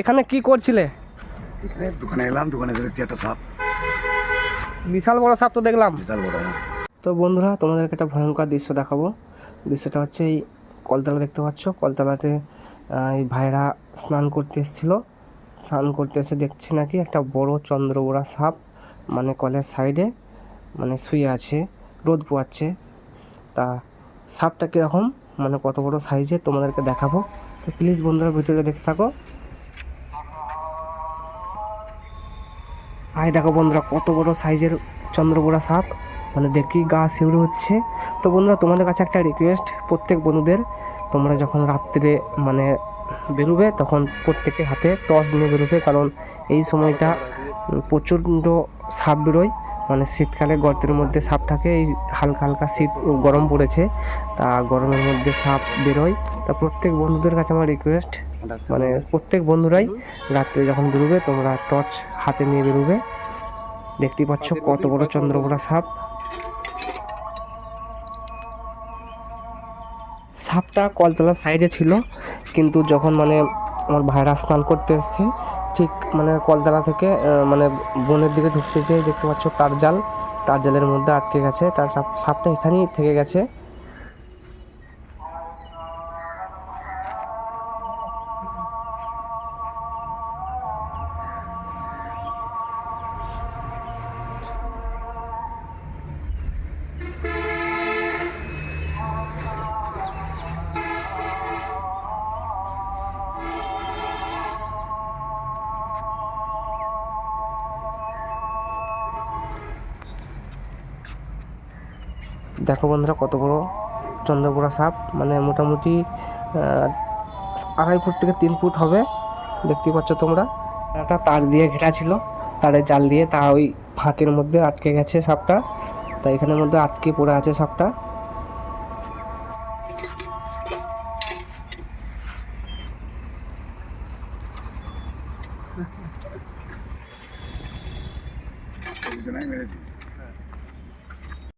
এখানে কি করছিলে? এখানে দোকানে এলাম দোকানে দেখছি একটা সাপ। বিশাল বড় সাপ তো দেখলাম। বিশাল বড় হ্যাঁ। তো বন্ধুরা তোমাদেরকে একটা ভয়ঙ্কর দৃশ্য দেখাবো। দৃশ্যটা হচ্ছে এই কলতলা দেখতে পাচ্ছ। কলতলাতে এই ভাইরা স্নান করতে এসেছিল। স্নান করতে এসে দেখছি নাকি একটা বড় চন্দ্রবোড়া সাপ মানে কলের সাইডে মানে শুয়ে আছে রোদ পোয়াচ্ছে। তা সাপটা কীরকম মানে কত বড় সাইজে তোমাদেরকে দেখাবো। তো প্লিজ বন্ধুরা ভিডিওটা দেখতে থাকো। আয় দেখো বন্ধুরা, কত বড় সাইজের চন্দ্রবোড়া সাপ। মানে দেখি গা শিউরে হচ্ছে। তো বন্ধুরা, তোমাদের কাছে একটা রিকোয়েস্ট প্রত্যেক বন্ধুদের। তোমরা যখন রাত্রে মানে বেরোবে, তখন প্রত্যেকের হাতে টর্চ নিয়ে বেরোবে। কারণ এই সময়টা প্রচণ্ড সাপ বেরোয়। মানে শীতকালে গর্তের মধ্যে সাপ থাকে, এই হালকা হালকা শীত গরম পড়েছে। তা গরমের মধ্যে সাপ বেরোয়। তা প্রত্যেক বন্ধুদের কাছে আমার রিকোয়েস্ট মানে প্রত্যেক বন্ধুরাই রাত্রে যখন বেরোবে, তোমরা টর্চ হাতে নিয়ে বেরোবে। দেখতেই পাচ্ছ কত বড় চন্দ্রবোড়া সাপ। সাপটা কলতলা সাইডে ছিল, কিন্তু যখন মানে আমার ভাইরা স্নান করতে এসছে, ঠিক মানে কলতলা থেকে মানে বনের দিকে ঢুকতে যেয়ে দেখতে পাচ্ছ তার জাল। তার জালের মধ্যে আটকে গেছে, তার সাপ- সাপটা এখানেই থেকে গেছে। দেখো বন্ধুরা কত বড় চন্দ্রপুরা সাপ। মানে মোটামুটি আড়াই ফুট থেকে তিন ফুট হবে। দেখতে পাচ্ছ তোমরা। একটা তার দিয়ে ঘেরা ছিল। তারের জাল দিয়ে তা ওই ফাঁকের মধ্যে আটকে গেছে সাপটা। তা এখানের মধ্যে আটকে পড়ে আছে সাপটা। মেরেছি।